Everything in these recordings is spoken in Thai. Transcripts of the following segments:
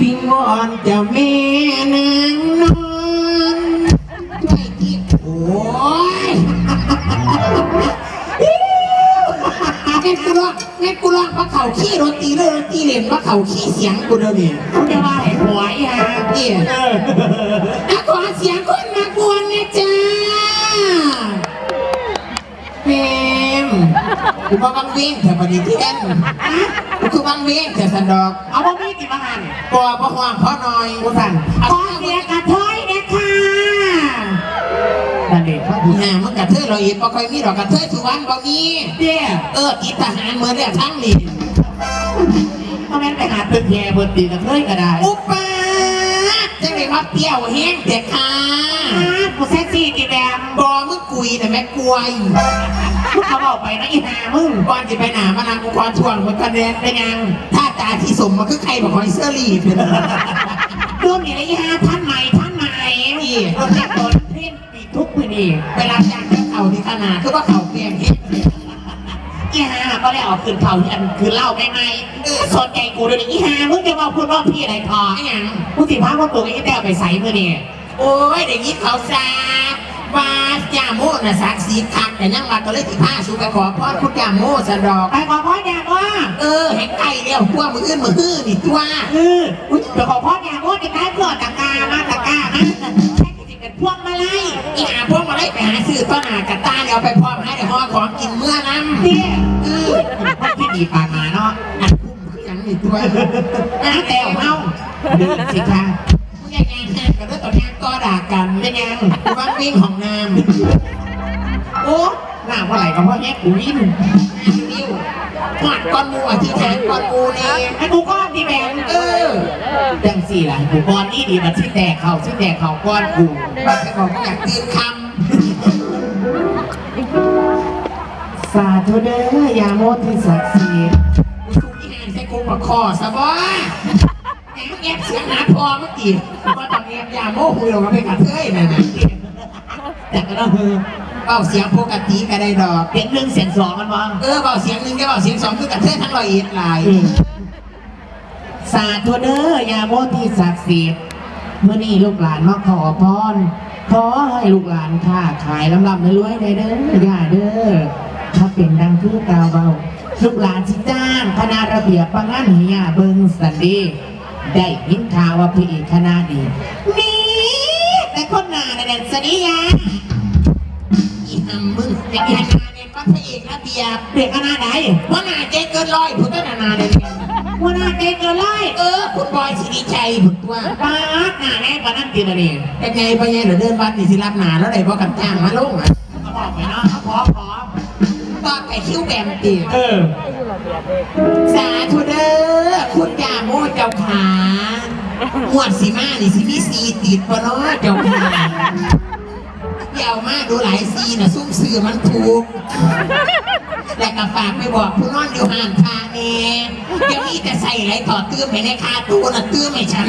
วิงวอนเจ้าแม่นางนอนช่วยที่โอ้ยงั้นกูร้องงั้นกูร้องว่าเขาขี้รถตีเลยรถตีเล่นว่าเขาขี้เสียงกูเดี๋ยวนี้จะมาให้หวยฮะเนี่ยอะขอเสียงคนมากวนนะจ๊ะ กูมาบังเวงแต่ปฏิเทียนกูคือบังเวงแต่สันดอกเอาบ่มีกี่มาหันกลัวพ่อห่วงพ่อหน่อยกูสั่นขอเสียกระท้อยนะค่ะนั่นเองพ่ออีห่ามึงกระเทยเราเอ็ดบ่ค่อยมีดอกกระเทยสุวรรณบ่มีเดี่ยเออติดทหารเหมือนเรื่องทั้งนี้ทำไมไปหาตึกแย่เบอร์ตีกันเลยก็ได้อุปาจะได้ว่าเปรี้ยวแห้งแต่ค่ะกูเซ็กซี่ตีแบมบอมึง กุยแต่แม่กลวยพูดเขาบอกไปนะอีหามึงก่อนจะไปหนามานางกูขอทวงมันกันแดนเป็นยังถ้าตาที่สมมันคือใครบอกคอยเสื้อรีดเป็นรวมนี่นะอีหาท่านใหม่ท่านใหม่นี่รถแรกรถเพ่นปีทุกปีนี่เวลาจ้างเจ้าเขาที่ขนาดคือว่าเขาเปลี่ยนเฮ็ดอีหาก็เลยออกคืนเขาที่อันคืนเหล่าไม่ไม่สนใจกูด้วยอีหามึงจะมาพูดว่าพี่อะไรพอไอ้หยังกูสิพาว่าตัวไอ้แต้วไปใส่มือนี่โอ้ยเด็กนี้เขาซา ว่าย่าโมน่ะสักสีคักแต่ยังมาก็เลยที่ผ้าสูไปขอพรคุณย่าโมสะดอก ไปขอพ่อยาว่าเออเห็นไก่เดียวพวกมืออื่นมือฮื้อนี่ตัวเอออุ๊ยเดี๋ยวขอพ่อยาว่าจะได้เพื่อตะกามาตะกามาแค่ที่เป็นพวงมาลัยอีหาพวกมาได้ไปหาซื้อต้นหากระตาเดี๋ยวเอาไปพร้อมให้เดี๋ยวห่อของกินเมื่อน้ำเนี่ยเออมันที่ดีปานมาเนาะอันคุ้มคือหยังนี่ตัวน้าแต้วเฮาดีสิคะมึงยังไงแทนกันด้วย ต่อแทนก็ด่ากันเป็นยังกูว่าวิ่งของน้ำโอ้หน้าเมื่อไหร่ก็เพ่อแย่กูวิ่งนิ้วหอดก้อนมูอธิษฐานก้อนมูนี่ให้กูก้อนที่แบงเออจังสี่ล่ะกูก้อนนี่ดีมันชิ้นแตกเขาชิ้นแตกเขาก้อนกูบางทีบอกว่าอยากตื่นคำสาธุเด้อยาโมที่ศักดิ์สิทธิ์กูสูที่หานใส่กูประคอซะบ่แหมแอบเสียงหาพอเมื่อกี้ว่าตอนนี้ยาโม่คุยเราไปกับเธยนะนะแต่ก็ต้องคือเบาเสียงปกติก็ได้ดอกเสียงหนึ่งเสียงสองมันบ้างเออเบาเสียงหนึ่งก็เบาเสียงสองคือกับเธยทั้งร้อยเอ็ดลายสาธุเด้อยาโมที่ศักดิ์สิทธิ์เมื่อนี้ลูกหลานมาขอพรขอให้ลูกหลานค้าขายลำลำรวยได้เด้อย่าเด้อถ้าเป็นดังที่กาวเบาลูกหลานสิจ้างคณะระเบียบประงานเฮียเบิงสันดี ได้ยินข่าวว่าพี่เอกคณะดีนี่แต่คนหน้าในแดนสนิยาอีหำมึงเป็นยานาเนี่ยก็พระเอกระเบียบเด็กคณะไหนว่านาเจ๊เกินร้อยพุทธนานาเลยเนี่ยว่าหน้าเจ๊เกินไล่เออคุณบอยสิริชัยผุดตัวป้าดหน้าแน่กว่านั้นตีละนี่เป็นไงพ่อใหญ่เดี๋ยวเดินวัดนี่สิรับหนาแล้วไหนพ่อกับจ้างมาลงอะเขาบอกไปเนาะเขาขอ ขอก็ไก่คิ้วแบมตีเออ สาธุเด้อคุณยาโมเจ้าขาหวดสีมานี่สิมีสีติดปะเนาะเจ้าขาเดี๋ยวมาดูหลายซีน่ะซุ่มซื้อมันถูกและก็ฝากไปบอกผู้นอนอยู่ห่างทางเองเดี๋ยวนี้จะใส่ไรถอดตื้อไปในคาตู้น่ะตื้อไม่ฉัน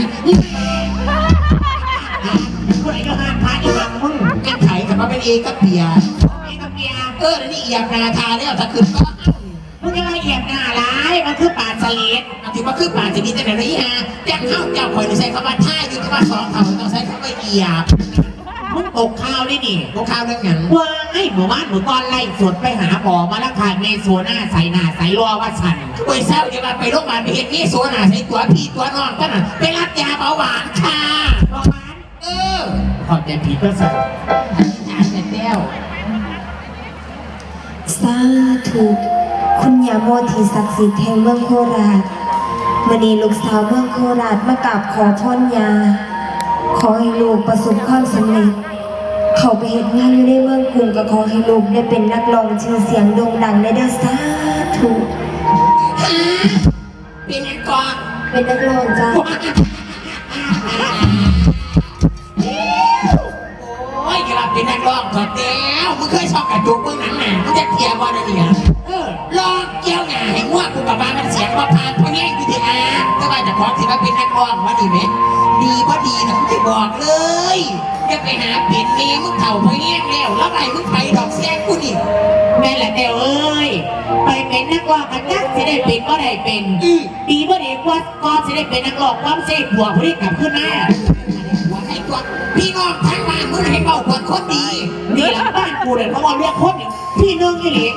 คนไหนก็ห้ามพาอีหลังมึงกันไถกับมาเป็นเอกับเปียไอ้กับ เมียเออแล้วนี่อยากนาทาแล้วถ้าขึ้นก็มึงจะละเอียดหน้าร้ายมันคือปาดสลิดเอาถือว่าคือป่าจะมีแต่ไหนไรฮะแจ้งเข้าเจ้าคอยใช้คำว่าท่าอยู่ที่ว่าสองเขาต้องใช้คำว่าเหยียบมึงตกข้าวนี่นี่พวกข้าวเรื่องหยังว่าไอ้หมู่บ้านหมู่ก้อนไล่สดไปหาหมอมาแล้วขาดเมโซหน้าใส่หน้าใส่รอว่าฉันป่วยเศร้าจะมาไปโรงพยาบาลไปเห็นนี่โซน่ะใช้ตัวพี่ตัวน้องกันน่ะไปรับยาเบาหวานค่ะโรงพยาบาลเออขอบใจผีก็สั่งถามแต่แต้ว สาธุคุณยาโมทีศักดิ์สิทธิ์แห่งเมืองโคราชมณีลูกสาวเมืองโคราชมากราบขอพรยา ขอให้ลูกประสบความสำเร็จ เขาไปเห็นงานอยู่ในเมืองกรุงก็ขอให้ลูกได้เป็นนักร้องชื่อเสียงโด่งดังในเด้อสาธุฮะเป็นยังก่อนเป็นนักร้องจ้า ลับเป็นนักร้องก่อนแต้วมึงเคยชอบกระจุกมึงหนังหนามึงจะเทียบว่าอะไรเนี่ยเออลองเกี่ยวหนาให้ง่วงกูกับบ้านมันเสียงว่าพานพวกนี้อยู่ที่อาแต่ว่าจะขอสิว่าเป็นนักร้องว่าดีไหมดีว่าดีนะกูจะบอกเลยจะไปหาเปลี่ยนเมย์มึงเถ่าพอแห้งแล้วแล้วไรมึงไปดอกแซกกูนี่แม่นแหละเดี๋ยวเอ้ยไปเป็นนักร้องกันจักจะได้เป็นก็ได้เป็นอือดีบ่ดีกว่าก็จะได้เป็นนักร้องความเสียผัวผู้ที่กลับขึ้นหน้าหัวให้ตัวพี่น้องทั้งบ้านมึงให้เบากว่าคนดีดีหลังบ้านกูเลยเขาบอกเรียกคนนี่พี่นึงอีหลี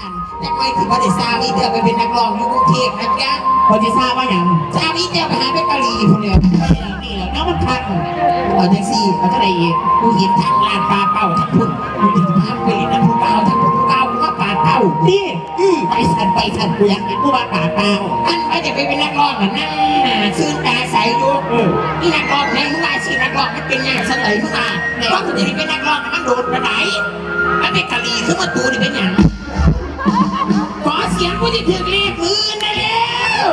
อันจะไม่ถือว่าได้ซาวีเธอไปเป็นนักร้องอยู่กรุงเทพนะจ๊ะพอจะทราบว่าอย่างซาวีเธอไปหาเป็นกะหรี่คนเดียวนี่แหละนี่แหละน้องมันคันเอาแท็กซี่แล้วก็ได้อีกกูเห็นทางลานปลาเป้าทั้งพุ่นกูเห็นภาพไปเห็นน้ำผู้เป้าทั้งผู้เป้ากูว่าปลาเป้านี่ไปสันไปสันกูอยากเห็นผู้ว่าป่าเปล่าอันไปจะไปเป็นนักร้องกันนั่งหนาซื่นตาใส อยู่นี่นักร้องไหนมึงอาชีพนักร้องมันเป็นงานเสนอมึงมาเพราะกูจะได้เป็นนักร้องมันโดดกระไดมันเป็นกะหรี่ขึ้นมาตูนี่เป็นยังขอเสียงกูจะถึงเรียกมือได้แล้ว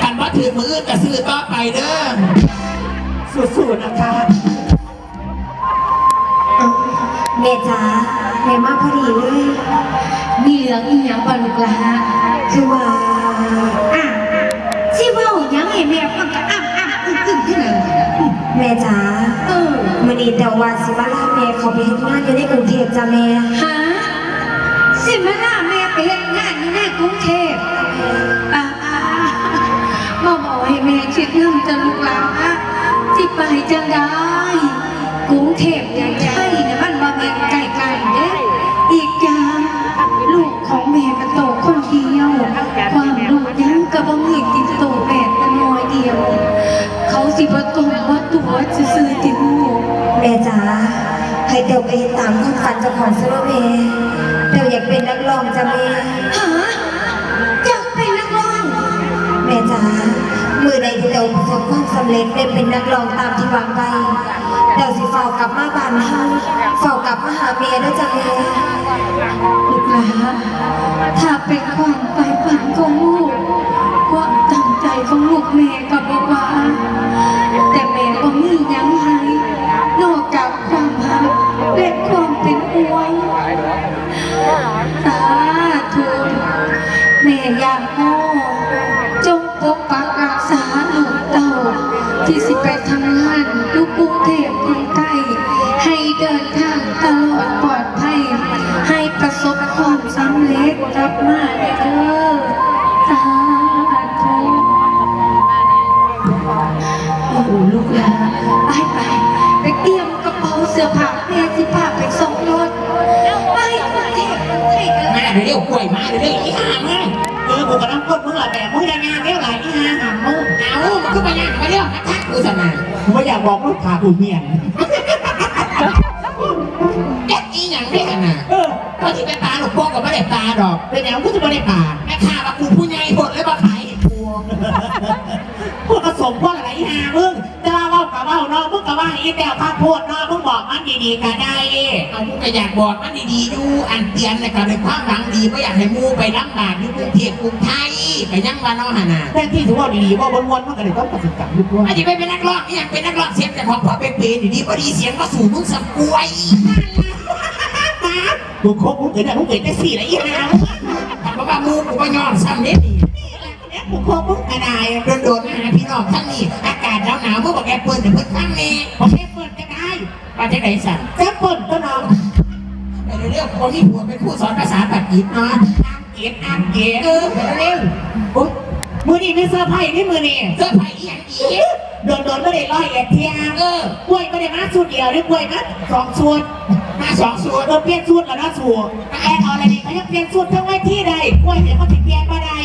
กันว่าถือมือจะซื้อต่อไปเด้อสู้ๆนะคะแม่จ๋าแม่มาพอดีเลยมีเหลืองอีหยังบ่ลูกหลาคือว่า เว้าหยังให้แม่ฟังก็อ้ำอ้ำอึ้งอึ้งขึ้นเลยแม่จ๋าเออมื่อนี้แต่ว่าสิมาลาแม่เขาไปเฮ็ดงานอยู่ในกรุงเทพจ้ะแม่หาสิมาลาแม่ไปเฮ็ดงานอยู่ในกรุงเทพอ่าอ่ามาบอกให้แม่คิดนำจะลูกหลานสิไปจังได้กรุงเทพอย่างไทยเนี่ยมันบ่แม่นไกล ให้เตียวไปตามความฝันจ้าของซะเนาะแม่เตียวอยากเป็นนักร้องจ้ะแม่หาอยากเป็นนักร้องแม่จ๋ามือใดที่เตียวประสบความสำเร็จได้เป็นนักร้องตามที่วังไว้เตียวสิเฝ้ากลับมาบ้านเฮาเฝ้ากลับมาหาแม่เด้อจ้ะแม่ลูกหลานถ้าเป็นความใฝ่ฝันของลูกความตั้งใจของลูกแม่ก็บอกว่า สาธุแม่อยากพ่อจงปกปักรักษาลูกเต่าที่สิไปทำงานลูกกรุงเทพกรุงไทยให้เดินทางตลอดปลอดภัย ให้ประสบความสำเร็จกลับมาเด้อสาธุโอ้ลูกหลานไปไปไปเตรียมกระเป๋าเสื้อผ้าแม่สิพา เร็วๆกล้วยมาเร็วๆอีห่ามึงเออกูกำลังกดมึงละแบบมึงจะงานเท่าไหร่ที่ห้าหามมึงเอามันก็มาย่างมาเร็วมาทักกูสนากูไม่อยากบอกมึงพากูเมียนแก๊กอีหยังไม่กันน่ะเออเพราะที่ไปปลาลูกโป่งกับไม่ได้ปลาดอก เป็นอย่างกูจะไม่ได้ป่าแม่ข้าว่ากูผู้ใหญ่หมดเลยมา อีแต่ข้าโพดเนาะมึงบอกมันดีๆกันได้เอากูก็อยากบอกมันดีๆอยู่อันเตียนเลยกับในความหวังดีไม่อยากให้มูไปลำบากอยู่กรุงเทพกรุงไทยก็ยังว่าน้องหนาแต่ที่ถือว่าดีๆว่าวนๆมันก็เลยต้องตัดสินใจยุบด้วยอาจจะไปเป็นนักร้องนี่ยังเป็นนักร้องเสียงแต่พอพอเป็นเพลงดีๆพอดีเสียงก็สู่มึงสักกวยกูคบกูเกิดได้กูเกิดได้สี่แล้วอีห่าถามว่ามูกูก็ยอมซ้ำเด็ดนี่ เนี่ยกูคบมึงกระไดโดนๆมาหาพี่น้องทั้งนี้อากาศหนาวๆเมื่อบอกแกเปิดเดี๋ยวเพิ่นฟังแน่โอเคเปิดก็ได้มาจากไหนสั่งแจ๊บเปิดก็น้องไปเร็วๆคนที่ผัวเป็นผู้สอนภาษาปักกิจเนาะอ่างเกียรติอ่างเกียรติเออไปเร็วโอ๊ยมือนี่ไม่เสื้อร์ไผ่นี่มือนี่เสื้อผ้าอีหยังอีกโดนโดนๆไม่ได้ร้อยเอ็ดเทียเออกล้วยไม่ได้มาสูตรเดียวนี่กล้วยมาสองสูตรมาสองส่วนโดนเปลี่ยนสูตรแล้วนะสูตรแอนเอาอะไรดีเขาจะเปลี่ยนสูตรทั้งไว้ที่ใดกล้วยเดี๋ยวเขาจะเปลี่ยนมาได้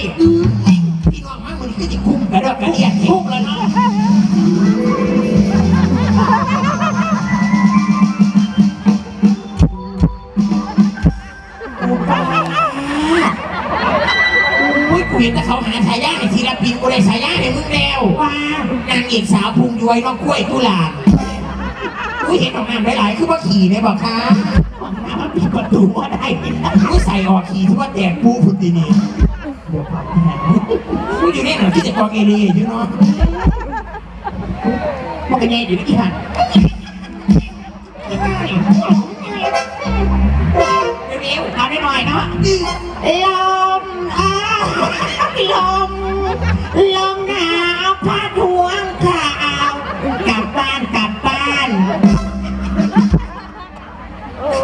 เขาหาฉายาในศิลปินกูได้ฉายาในมึงแล้วว้านางเอกสาวพุงย้วยน้องกล้วยกุหลาบอุ้ยเห็นออกมาหลายๆคือว่าขี่เนี่ยบอกค่ะน้ำมันปิดประตูว่าได้กูใส่ออกขี่ที่ว่าแดกปูพุตินีเดี๋ยวพักที่ไหนกูอยู่ในหนังที่จะกองเอเรียอยู่เนาะมันก็แย่อยู่ในที่หันเร็วเอาได้หน่อยเนาะ ลมลมหนาวพาดหัวข่าวกลับบ้านกลับบ้าน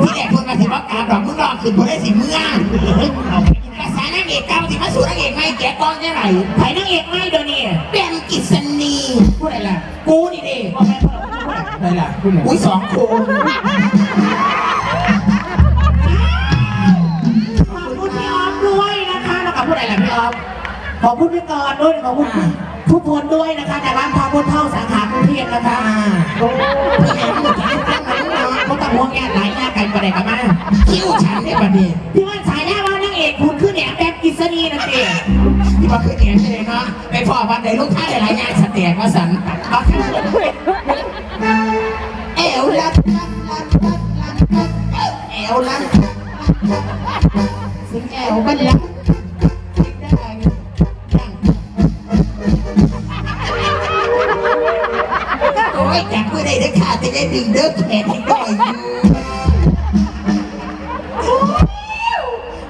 ที่แหลกคนมาสิบอกกลับดอกมึงรอคือนบนได้สิเมืองภาษานางเอกเก่าสิมาสู่นางเอกไม่แก่ก้อนแค่ไหนไผ่นางเอกไม่เดี๋ยวนี้เป็นกิษณีพูดอะไรล่ะกูนี่ดิอกอะไรล่ะกูสองคน ขอบคุณพี่กรณ์ด้วยขอบคุณทุกคนด้วยนะคะจากร้านพาพุทธเท่าสาขากรุงเทพนะคะโอ้ยยังหมดยังตั้งมาตั้งนานเขาต้องห่วงงานหลายงานกันประเด็นกันมาคิ้วฉันเนี่ยบัดนี้พี่ว่าสายหน้าว่านางเอกคุณขึ้นแหนมแบบกิษณีนะเจ๊ที่มาขึ้นเองเลยเนาะไปพอวันใดลูกค้าหลายๆงานสแตกมาสันเอาแค่เอวลัดลัดลัดลัดลัดลัดเอวลัดสิงแอวบันลัด ได้เด้อค่ะจะได้ดึงเด้อแขนให้ด้อยอยู่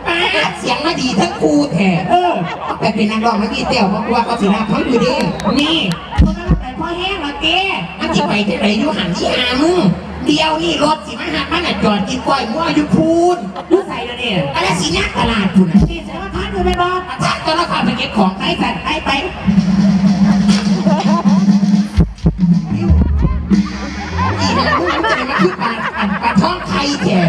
มาเสียงมาดีทั้งครูแท้เออแต่เป็นนักร้องเมื่อกี้เตี่ยวบอกว่าเขาสินาเขาอยู่ดินี่คนนั้นแต่พ่อแห้งเหรอเจ๊มันจะไปที่ไหนอยู่หันที่หามึงเดียวนี่รถสิมาหักมันอะจอดกินกล้วยมั่วอยู่พูนดูใส่แล้วเนี่ยอะไรสินักตลาดคุณอะนี่ใส่ว่าพันดูไปบอกชักตอนละความไปเก็บของไปสัตว์ไปไป มึงมันมาขึ้นปลาปลาท้องไทยแก่